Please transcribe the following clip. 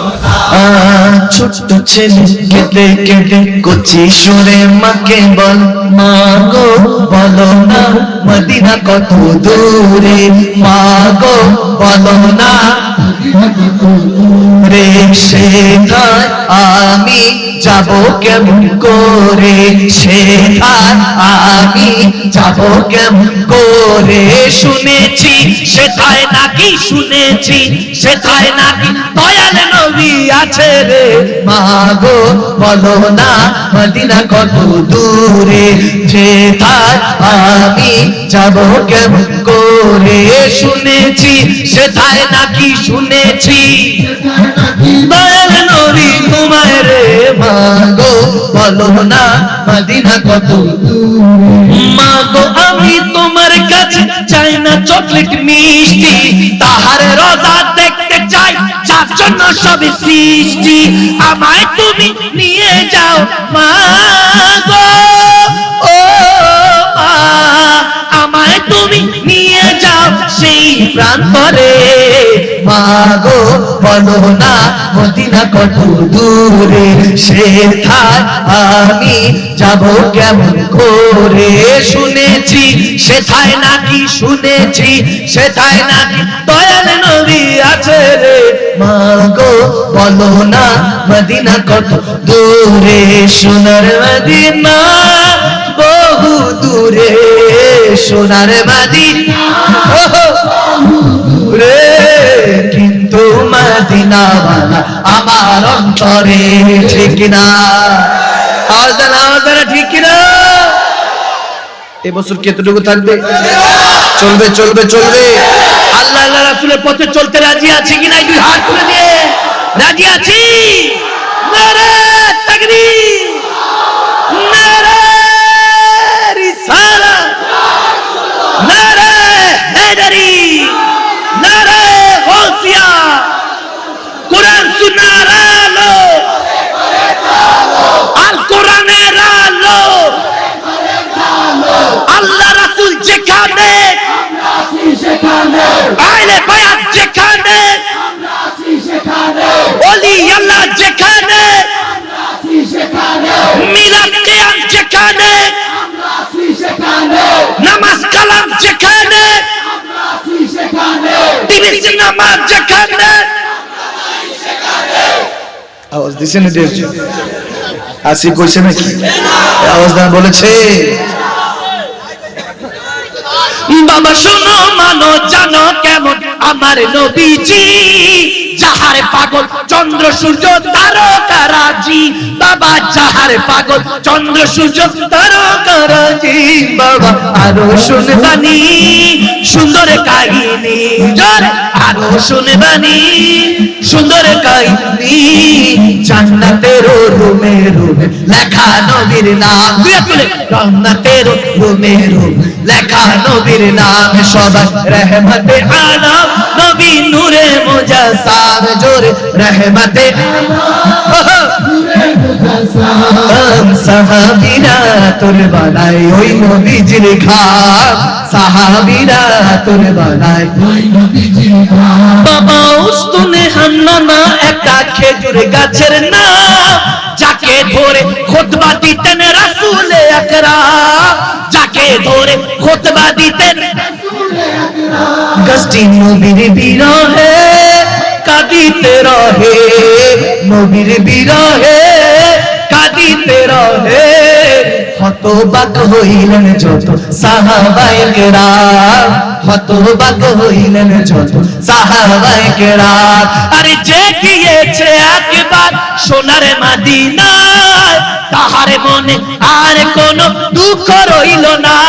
আহ, ছোট্ট ছেলে কেঁদে কেঁদে কচি সুরে মাকে বল, মা গো, বলো না, মদিনা কত দূরে? মা গো, বলো না রে সেথায় আমি যাব কেমন করে? সেথায় আমি যাব কেমন করে? শুনেছি, সেথায় নাকি শুনেছি, সেথায় নাকি দয়াল নবী আছে রে। মাগো, বলো না, মদিনা কত দূরে? সেথায় আমি যাব কেমন করে? শুনেছি, সেথায় নাকি শুনেছি। মাগো, বলো না, মদিনা কত মাগো, আমি তোমার কাছে চাই না চকলেট মিষ্টি। তাহার রোজা দেখতে চাই যার জন্য সব সৃষ্টি। আমায় তুমি নিয়ে যাও, মা ও মা, আমায় তুমি নিয়ে যাও সেই প্রান্তরে। মাগো, বলো না, মদিনা কত দূরে? সেথায় আমি যাব কেমন করে? শুনেছি সেথায় নাকি, শুনেছি সেথায় নাকি, দয়াল আছে রে। মাগো, বলো না, মদিনা কত দূরে? সোনার মদিনা বহু দূরে। সোনার মদিনা মদিনাওয়ালা আমার অন্তরে, ঠিক কিনা? আওয়াজ ঠিক কিনা? এবছর কতটুকু থাকবে? চলবে চলবে চলবে। আল্লাহ আল্লাহ রাসুলের পথে চলতে রাজি আছি কিনা দুই হাত তুলে দিয়ে। রাজি আছি নারে তাকবীর নারে রিসালাত নারে হেদারি নারে গৌসিয়া কোরআন সুন্নাহর আলো আল কোরআনের আলো আল্লাহ রাসূল যেখানে আইলে বায়াত যেখানে ওলি আল্লাহ যেখানে মিলাদ কিয়াম যেখানে নামাজ কালাম যেখানে টিভি সিনেমা যেখানে আওয়াজ দিছে না দিয়েছে আসি কইছে নাকি আওয়াজ দান বলেছে বাবা শোনো মানো জানো কেমন আমার নবীজি? যাহার পাগল চন্দ্র সূর্য তারকারাজি বাবা যাহার পাগল চন্দ্র সূর্য তারকারাজি বাবা, আরও শুনবানি, সুন্দর কাহিনী। আরও শুনবানি, সুন্দর কাহিনী। জান্নাতের রুমে রুমে, লেখা নবীর নাম। জান্নাতের রুমে রুমে, লেখা নবীর নাম। সবাই রহমতে আলম, নবী নূরে মুজাসাম জোরে, রহমতে আলম। সাহাবীরা তোর বানায় ওই নবীজির খাম সাহাবীরা তোর বানায় বাবা উস্তুনে হান্নানা একটা খেজুর গাছের নাম। যাকে ধরে খোতবা দিতেন রাসূলে আকরাম। যাকে ধরে খোতবা দিতেন গাছটি নবীর বিরহে, কাঁদিতে রহে। নবীর বিরহে কাঁদিতে রহে। হতবাক হইলেন যত সাহাবায়ে কেরাম হতবাক হইলেন যত সাহাবায়ে কেরাম আরে যে গিয়েছে একবার সোনার মাদিনায়, তাহার মনে আর কোনো দুঃখ রইল না।